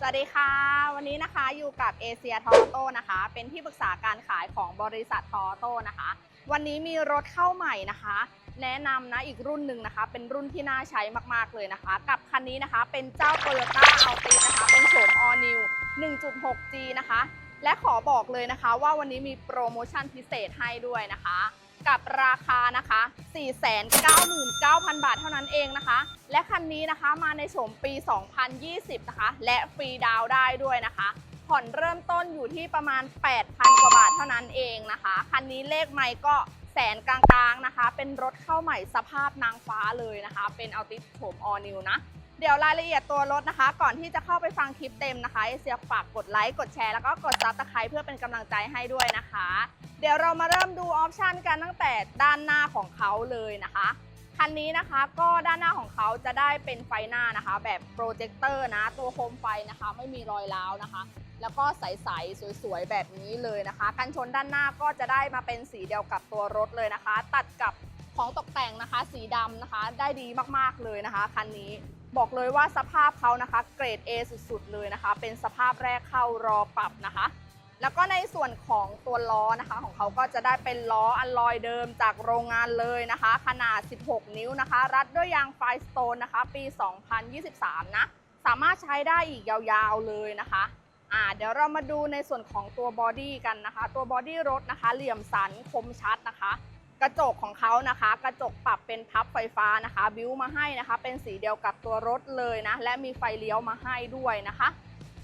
สวัสดีค่ะ วันนี้นะคะอยู่กับเอเชียทอโต้นะคะ เป็นที่ปรึกษาการขายของบริษัททอโต้นะคะ วันนี้มีรถเข้าใหม่นะคะ แนะนำนะอีกรุ่นหนึ่งนะคะ เป็นรุ่นที่น่าใช้มากๆเลยนะคะ กับคันนี้นะคะเป็นเจ้า Toyota a l t i s นะคะ เป็นโฉม All New 1.6G นะคะ และขอบอกเลยนะคะว่าวันนี้มีโปรโมชั่นพิเศษให้ด้วยนะคะ กับราคานะคะ 499,000 บาทเท่านั้นเองนะคะ และคันนี้นะคะมาในโฉมปี 2020 นะคะ และฟรีดาวได้ด้วยนะคะ ผ่อนเริ่มต้นอยู่ที่ประมาณ 8,000 กว่าบาทเท่านั้นเองนะคะ คันนี้เลขไม่ก็แสนกลางๆนะคะ เป็นรถเข้าใหม่สภาพนางฟ้าเลยนะคะ เป็นอัลติสโฉมออนิวนะ เดี๋ยวรายละเอียดตัวรถนะคะ ก่อนที่จะเข้าไปฟังคลิปเต็มนะคะเอเซียฝากกดไลค์กดแชร์แล้วก็กดซับสไครต์เพื่อเป็นกำลังใจให้ด้วยนะคะ เดี๋ยวเรามาเริ่มดูออปชันกันตั้งแต่ด้านหน้าของเขาเลยนะคะคันนี้นะคะก็ด้านหน้าของเขาจะได้เป็นไฟหน้านะคะ แบบโปรเจคเตอร์นะ ตัวโคมไฟนะคะ ไม่มีรอยร้าวนะคะ แล้วก็ใสๆสวยๆแบบนี้เลยนะคะ กันชนด้านหน้าก็จะได้มาเป็นสีเดียวกับตัวรถเลยนะคะ ตัดกับของตกแต่งนะคะ สีดำนะคะ ได้ดีมากๆเลยนะคะคันนี้ บอกเลยว่าสภาพเขานะคะเกรด A สุดๆ เลยนะคะ เป็นสภาพแรกเข้ารอปรับนะคะ แล้วก็ในส่วนของตัวล้อนะคะของเขาก็จะได้เป็นล้ออัลลอยเดิมจากโรงงานเลยนะคะ ขนาด 16 นิ้วนะคะ รัดด้วยยางไฟสโตนนะคะ ปี 2023 นะ สามารถใช้ได้อีกยาวๆเลยนะคะอ่าเดี๋ยวเรามาดูในส่วนของตัวบอดี้กันนะคะ ตัวบอดี้รถนะคะ เหลี่ยมสันคมชัดนะคะ กระจกของเขานะคะ กระจกปรับเป็นพับไฟฟ้านะคะ บิ้วมาให้นะคะ เป็นสีเดียวกับตัวรถเลยนะ และมีไฟเลี้ยวมาให้ด้วยนะคะ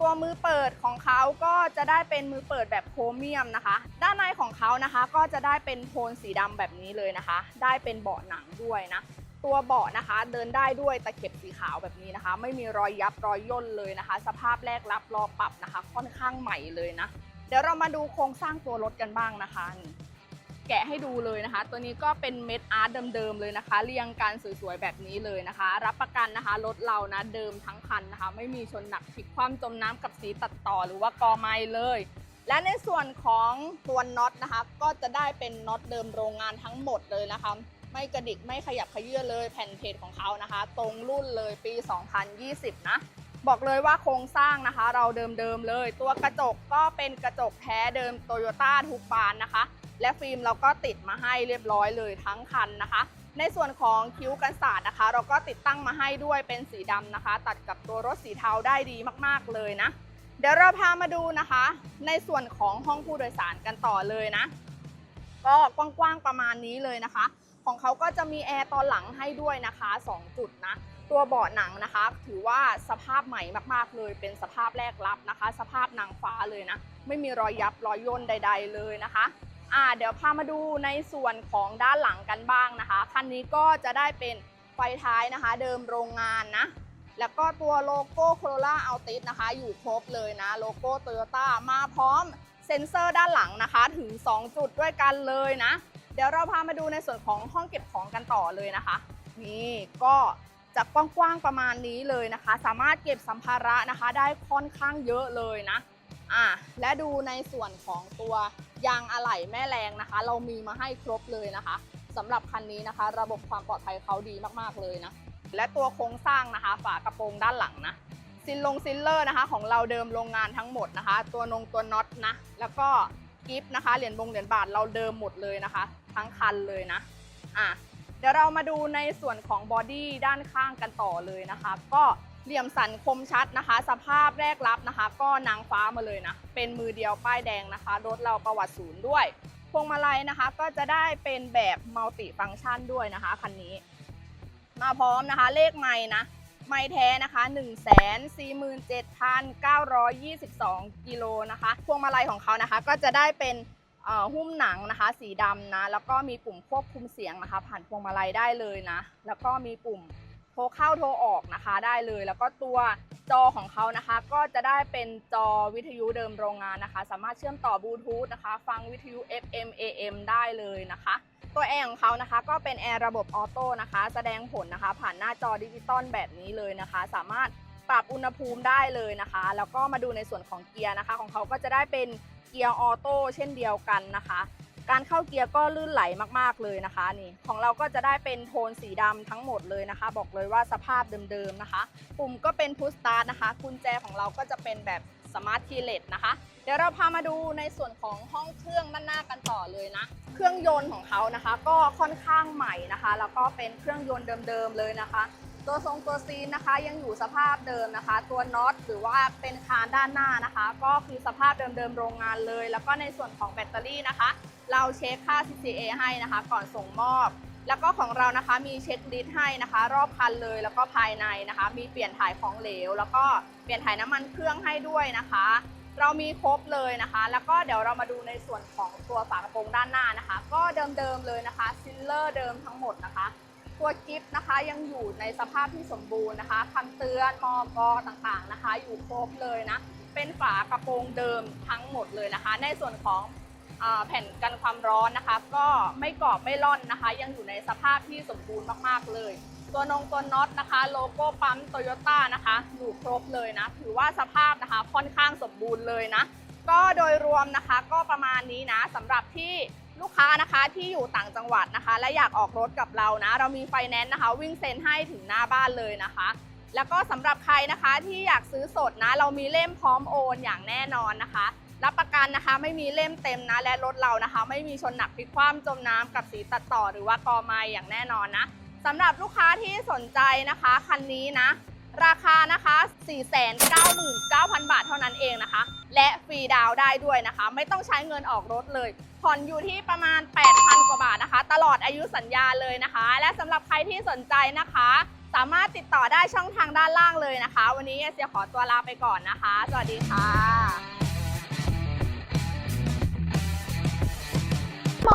ตัวมือเปิดของเขาก็จะได้เป็นมือเปิดแบบโครเมียมนะคะ ด้านในของเขานะคะ ก็จะได้เป็นโทนสีดำแบบนี้เลยนะคะ ได้เป็นเบาะหนังด้วยนะ ตัวเบาะนะคะ เดินได้ด้วยตะเข็บสีขาวแบบนี้นะคะ ไม่มีรอยยับรอยย่นเลยนะคะ สภาพแรกรับรอปรับนะคะ ค่อนข้างใหม่เลยนะ เดี๋ยวเรามาดูโครงสร้างตัวรถกันบ้างนะคะนี่ แกะให้ดูเลยนะคะ ตัวนี้ก็เป็นเม็ดอาร์ตเดิมๆเลยนะคะ เรียงกันสวยๆแบบนี้เลยนะคะ รับประกันนะคะรถเรานะเดิมทั้งคันนะคะ ไม่มีชนหนักพลิกคว่ำจมน้ำกับสีตัดต่อหรือว่ากอไม้เลย และในส่วนของตัวน็อตนะคะ ก็จะได้เป็นน็อตเดิมโรงงานทั้งหมดเลยนะคะ ไม่กระดิกไม่ขยับขยื่นเลยแผ่นเพจของเขานะคะ ตรงรุ่นเลยปี 2020 นะบอกเลยว่าโครงสร้างนะคะ เราเดิมๆเลย ตัวกระจกก็เป็นกระจกแท้เดิมโตโยต้าทุกบานนะคะ และฟิล์มเราก็ติดมาให้เรียบร้อยเลยทั้งคันนะคะ ในส่วนของคิ้วกันศาสตร์นะคะ เราก็ติดตั้งมาให้ด้วยเป็นสีดำนะคะ ตัดกับตัวรถสีเทาได้ดีมากๆเลยนะ เดี๋ยวเราพามาดูนะคะ ในส่วนของห้องผู้โดยสารกันต่อเลยนะ ก็กว้างๆประมาณนี้เลยนะคะ ของเขาก็จะมีแอร์ตอนหลังให้ด้วยนะคะ 2 จุดนะตัวเบาะหนังนะคะ ถือว่าสภาพใหม่มากๆเลย เป็นสภาพแรกรับนะคะ สภาพนางฟ้าเลยนะ ไม่มีรอยยับรอยย่นใด ๆ เลยนะคะ อ่าเดี๋ยวพามาดูในส่วนของด้านหลังกันบ้างนะคะ คันนี้ก็จะได้เป็นไฟท้ายนะคะ เดิมโรงงานนะ แล้วก็ตัวโลโก้ Corolla Altis นะคะ อยู่ครบเลยนะ โลโก้ Toyota มาพร้อมเซ็นเซอร์ด้านหลังนะคะถึง 2 จุดด้วยกันเลยนะ เดี๋ยวเราพามาดูในส่วนของห้องเก็บของกันต่อเลยนะคะ นี่ก็จะกว้างๆประมาณนี้เลยนะคะ สามารถเก็บสัมภาระนะคะ ได้ค่อนข้างเยอะเลยนะ อะและดูในส่วนของตัวยางอะไหล่แม่แรงนะคะ เรามีมาให้ครบเลยนะคะสำหรับคันนี้นะคะ ระบบความปลอดภัยเขาดีมากๆเลยนะ และตัวโครงสร้างนะคะ ฝากระโปรงด้านหลังนะซินลงซิลเลอร์นะคะ ของเราเดิมโรงงานทั้งหมดนะคะ ตัวนงตัวน็อตนะ แล้วก็กิฟต์นะคะเหรียญบงเหรียญบาทเราเดิมหมดเลยนะคะ ทั้งคันเลยนะอะเดี๋ยวเรามาดูในส่วนของบอดี้ด้านข้างกันต่อเลยนะคะก็ เหลี่ยมสันคมชัดนะคะ สภาพแรกรับนะคะ ก็นางฟ้ามาเลยนะ เป็นมือเดียวป้ายแดงนะคะ รถเราประวัติศูนย์ด้วย พวงมาลัยนะคะ ก็จะได้เป็นแบบมัลติฟังก์ชันด้วยนะคะคันนี้ มาพร้อมนะคะ เลขไม้นะ ไม้แท้นะคะ 1 4 7 9 2 2 กิโลนะคะ พวงมาลัยของเขานะคะ ก็จะได้เป็นหุ้มหนังนะคะ สีดำนะ แล้วก็มีปุ่มควบคุมเสียงนะคะ ผ่านพวงมาลัยได้เลยนะ แล้วก็มีปุ่ม โทรเข้าโทรออกนะคะได้เลย แล้วก็ตัวจอของเขานะคะ ก็จะได้เป็นจอวิทยุเดิมโรงงานนะคะ สามารถเชื่อมต่อบลูทูธนะคะ ฟังวิทยุ FM AM ได้เลยนะคะ ตัวแอร์ของเขานะคะ ก็เป็นแอร์ระบบออโต้นะคะ แสดงผลนะคะ ผ่านหน้าจอดิจิตอลแบบนี้เลยนะคะ สามารถปรับอุณหภูมิได้เลยนะคะ แล้วก็มาดูในส่วนของเกียร์นะคะ ของเขาก็จะได้เป็นเกียร์ออโต้เช่นเดียวกันนะคะ การเข้าเกียร์ก็ลื่นไหลมากๆเลยนะคะนี่ของเราก็จะได้เป็นโทนสีดำทั้งหมดเลยนะคะ บอกเลยว่าสภาพเดิมๆนะคะปุ่มก็เป็นพุชสตาร์ทนะคะกุญแจของเราก็จะเป็นแบบสมาร์ทคีเลสนะคะ เดี๋ยวเราพามาดูในส่วนของห้องเครื่องด้านหน้ากันต่อเลยนะ เครื่องยนต์ของเขานะคะ ก็ค่อนข้างใหม่นะคะ แล้วก็เป็นเครื่องยนต์เดิมๆเลยนะคะ ตัวทรงตัวซีนนะคะ ยังอยู่สภาพเดิมนะคะ ตัวน็อตหรือว่าเป็นคานด้านหน้านะคะ ก็คือสภาพเดิมๆโรงงานเลย แล้วก็ในส่วนของแบตเตอรี่นะคะ เราเช็คค่า CCA ให้นะคะ ก่อนส่งมอบ แล้วก็ของเรานะคะมีเช็คลิสต์ให้นะคะ รอบคันเลยแล้วก็ภายในนะคะ มีเปลี่ยนถ่ายของเหลว แล้วก็เปลี่ยนถ่ายน้ำมันเครื่องให้ด้วยนะคะ เรามีครบเลยนะคะ แล้วก็เดี๋ยวเรามาดูในส่วนของตัวฝากระโปรงด้านหน้านะคะ ก็เดิมๆเลยนะคะซิลเลอร์เดิมทั้งหมดนะคะตัวกิฟต์นะคะยังอยู่ในสภาพที่สมบูรณ์นะคะคำเตือนมอกต่างๆนะคะ อยู่ครบเลยนะ เป็นฝากระโปรงเดิมทั้งหมดเลยนะคะ ในส่วนของ แผ่นกันความร้อนนะคะ ก็ไม่กรอบไม่ร่อนนะคะ ยังอยู่ในสภาพที่สมบูรณ์มากๆเลย ตัวนงตัวน็อตนะคะ โลโก้ปั๊มโตโยต้านะคะอยู่ครบเลยนะ ถือว่าสภาพนะคะค่อนข้างสมบูรณ์เลยนะ ก็โดยรวมนะคะก็ประมาณนี้นะสำหรับที่ลูกค้านะคะที่อยู่ต่างจังหวัดนะคะ และอยากออกรถกับเรานะ เรามีไฟแนนซ์นะคะ วิ่งเซ็นให้ถึงหน้าบ้านเลยนะคะ แล้วก็สำหรับใครนะคะที่อยากซื้อสดนะ เรามีเล่มพร้อมโอนอย่างแน่นอนนะคะ รับประกันนะคะ ไม่มีเล่มเต็มนะ และรถเรานะคะ ไม่มีชนหนักพลิกคว่ำจมน้ำกับสีตัดต่อหรือว่ากอไม้อย่างแน่นอนนะสำหรับลูกค้าที่สนใจนะคะคันนี้นะ ราคานะคะ 499,000 บาทเท่านั้นเองนะคะ และฟรีดาวได้ด้วยนะคะ ไม่ต้องใช้เงินออกรถเลยผ่อนอยู่ที่ประมาณ 8,000 กว่าบาทนะคะ ตลอดอายุสัญญาเลยนะคะ และสำหรับใครที่สนใจนะคะ สามารถติดต่อได้ช่องทางด้านล่างเลยนะคะ วันนี้เสียขอตัวลาไปก่อนนะคะ สวัสดีค่ะ